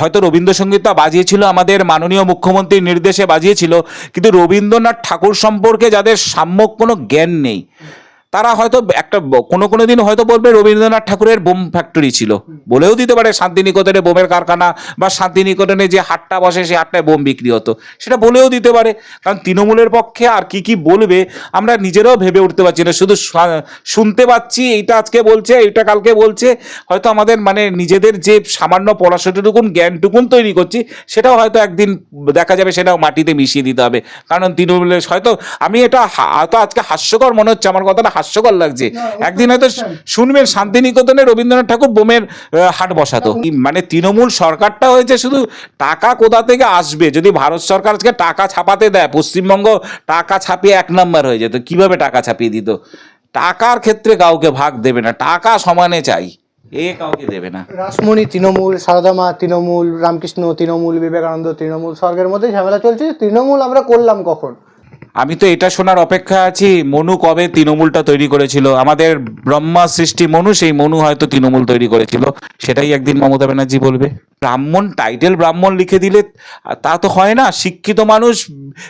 হয়তো রবীন্দ্রসঙ্গীতটা বাজিয়েছিল, আমাদের মাননীয় মুখ্যমন্ত্রীর নির্দেশে বাজিয়েছিল, কিন্তু রবীন্দ্রনাথ ঠাকুর সম্পর্কে যাদের সাম্যক কোনো জ্ঞান নেই তারা হয়তো একটা কোনো কোনো দিন হয়তো বলবে রবীন্দ্রনাথ ঠাকুরের বোম ফ্যাক্টরি ছিল। বলেও দিতে পারে শান্তিনিকেতনে বোমের কারখানা বা শান্তিনিকেতনে যে হাটটা বসে সেই হাটটায় বোম বিক্রি হতো। সেটা বলেও দিতে পারে। কারণ তৃণমূলের পক্ষে আর কি কি বলবে আমরা নিজেরাও ভেবে উঠতে পারছি না। শুধু শুনতে পাচ্ছি, এইটা আজকে বলছে, এইটা কালকে বলছে। হয়তো আমাদের মানে নিজেদের যে সামান্য পড়াশোনাটুকুন, জ্ঞানটুকুন তৈরি করছি, সেটাও হয়তো একদিন দেখা যাবে, সেটাও মাটিতে মিশিয়ে দিতে হবে। কারণ তৃণমূলের হয়তো, আমি এটা হয়তো আজকে হাস্যকর মনে হচ্ছে, আমার কথাটা হাস্যকর লাগছে। একদিন হয়তো শুনবেন শান্তিনিকেতনে রবীন্দ্রনাথ ঠাকুর বোমের হাট বসাতো। মানে তৃণমূল সরকারটা হয়েছে শুধু টাকা কোথা থেকে আসবে? যদি ভারত সরকার আজকে টাকা ছাপাতে দেয় পশ্চিমবঙ্গ টাকা ছাপিয়ে এক নম্বর হয়ে যেত কীভাবে টাকা ছাপিয়ে দিত? টাকার ক্ষেত্রে কাউকে ভাগ দেবে না টাকা সমানে চাই। এ কাউকে দেবে না। রাসমণি তৃণমূল সারদামা তৃণমূল রামকৃষ্ণ তৃণমূল বিবেকানন্দ তৃণমূল স্বর্গের মধ্যে ঝামেলা চলছে তৃণমূল আমরা করলাম কখন? আমি তো এটা শোনার অপেক্ষা আছি। মনু কবে তৃণমূলটা তৈরি করেছিল? আমাদের ব্রহ্মা সৃষ্টি মনু, সেই মনু হয়তো তৃণমূল তৈরি করেছিল। সেটাই একদিন মমতা ব্যানার্জি বলবে। ব্রাহ্মণ টাইটেল ব্রাহ্মণ লিখে দিলে তা তো হয় না। শিক্ষিত মানুষ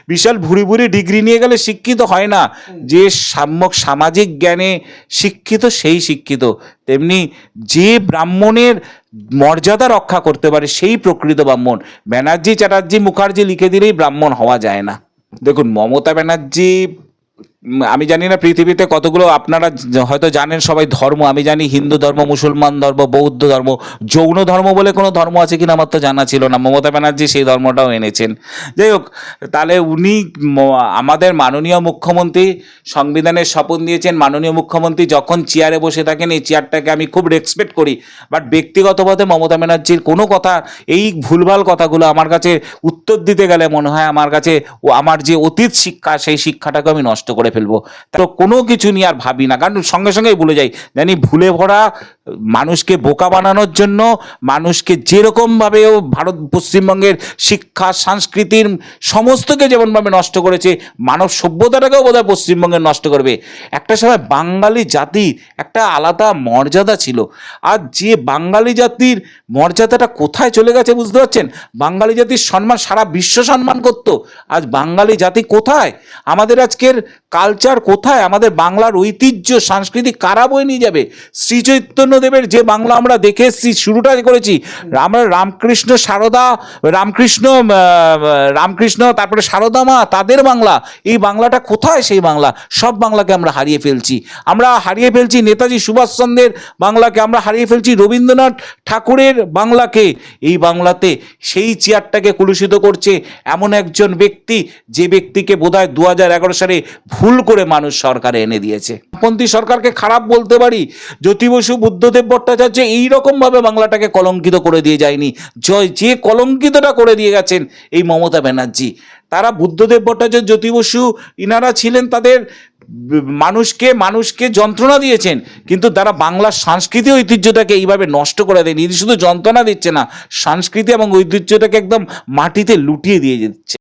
বিশাল ভুরি ভুরি ডিগ্রি নিয়ে গেলে শিক্ষিত হয় না। যে সাম্যক সামাজিক জ্ঞানে শিক্ষিত, সেই শিক্ষিত। তেমনি যে ব্রাহ্মণের মর্যাদা রক্ষা করতে পারে, সেই প্রকৃত ব্রাহ্মণ। ব্যানার্জি, চ্যাটার্জি, মুখার্জি লিখে দিলেই ব্রাহ্মণ হওয়া যায় না। দেখুন মমতা ব্যানার্জি আমি জানি না পৃথিবীতে কতগুলো আপনারা হয়তো জানেন সবাই ধর্ম। আমি জানি হিন্দু ধর্ম, মুসলমান ধর্ম, বৌদ্ধ ধর্ম, যৌন ধর্ম বলে কোনো ধর্ম আছে কিনা আমার তো জানা ছিল না। মমতা ব্যানার্জি সেই ধর্মটাও এনেছেন। যাই হোক, তাহলে উনি আমাদের মাননীয় মুখ্যমন্ত্রী সংবিধানের শপথ দিয়েছেন মাননীয় মুখ্যমন্ত্রী যখন চেয়ারে বসে থাকেন, এই চেয়ারটাকে আমি খুব রেসপেক্ট করি। বাট ব্যক্তিগতভাবে মমতা ব্যানার্জির কোনো কথা, এই ভুলভাল কথাগুলো আমার কাছে উত্তর দিতে গেলে মনে হয় আমার কাছে আমার যে অতীত শিক্ষা, সেই শিক্ষাটাকে আমি নষ্ট করে ফেলব। তো কোনো কিছু নিয়ে আর ভাবি না। কারণ সঙ্গে সঙ্গেই ভুলে যাই। জানি ভুলে ভরা মানুষকে বোকা বানানোর জন্য, মানুষকে যেরকমভাবে ও ভারত, পশ্চিমবঙ্গের শিক্ষা, সংস্কৃতির সমস্তকে যেমনভাবে নষ্ট করেছে, মানব সভ্যতাটাকেও বোধহয় পশ্চিমবঙ্গের নষ্ট করবে। একটা সময় বাঙালি জাতির একটা আলাদা মর্যাদা ছিল। আর যে বাঙালি জাতির মর্যাদাটা কোথায় চলে গেছে বুঝতে পারছেন? বাঙালি জাতির সম্মান, সারা বিশ্ব সম্মান করতো। আজ বাঙালি জাতি কোথায়? আমাদের আজকের কালচার কোথায়? আমাদের বাংলার ঐতিহ্য সংস্কৃতি কারা বয়ে নিয়ে যাবে? শ্রী চৈতন্যদেবের যে বাংলা আমরা দেখে এসেছি, শুরুটা করেছি, আমরা রামকৃষ্ণ সারদা, রামকৃষ্ণ রামকৃষ্ণ, তারপরে সারদা মা, তাদের বাংলা, এই বাংলাটা কোথায় সেই বাংলা? সব বাংলাকে আমরা হারিয়ে ফেলছি। আমরা হারিয়ে ফেলছি নেতাজি সুভাষচন্দ্রের বাংলাকে, আমরা হারিয়ে ফেলছি রবীন্দ্রনাথ ঠাকুরের বাংলাকে। এই বাংলাতে সেই চেয়ারটাকে কলুষিত করছে এমন একজন ব্যক্তি, যে ব্যক্তিকে বোধহয় দু হাজার এগারো সালে ভুল করে মানুষ সরকারে এনে দিয়েছে। পন্থী সরকারকে খারাপ বলতে পারি? জ্যোতি বসু বুদ্ধদেব ভট্টাচার্য এইরকমভাবে বাংলাটাকে কলঙ্কিত করে দিয়ে যায়নি। জয় যে কলঙ্কিতটা করে দিয়ে গেছেন এই মমতা ব্যানার্জি। তারা বুদ্ধদেব ভট্টাচার্য জ্যোতি বসু ইনারা ছিলেন তাদের মানুষকে মানুষকে যন্ত্রণা দিয়েছেন। কিন্তু তারা বাংলার সাংস্কৃতিক ঐতিহ্যটাকে এইভাবে নষ্ট করে দেয়নি। শুধু যন্ত্রণা দিচ্ছে না সংস্কৃতি এবং ঐতিহ্যটাকে একদম মাটিতে লুটিয়ে দিয়ে দিচ্ছে।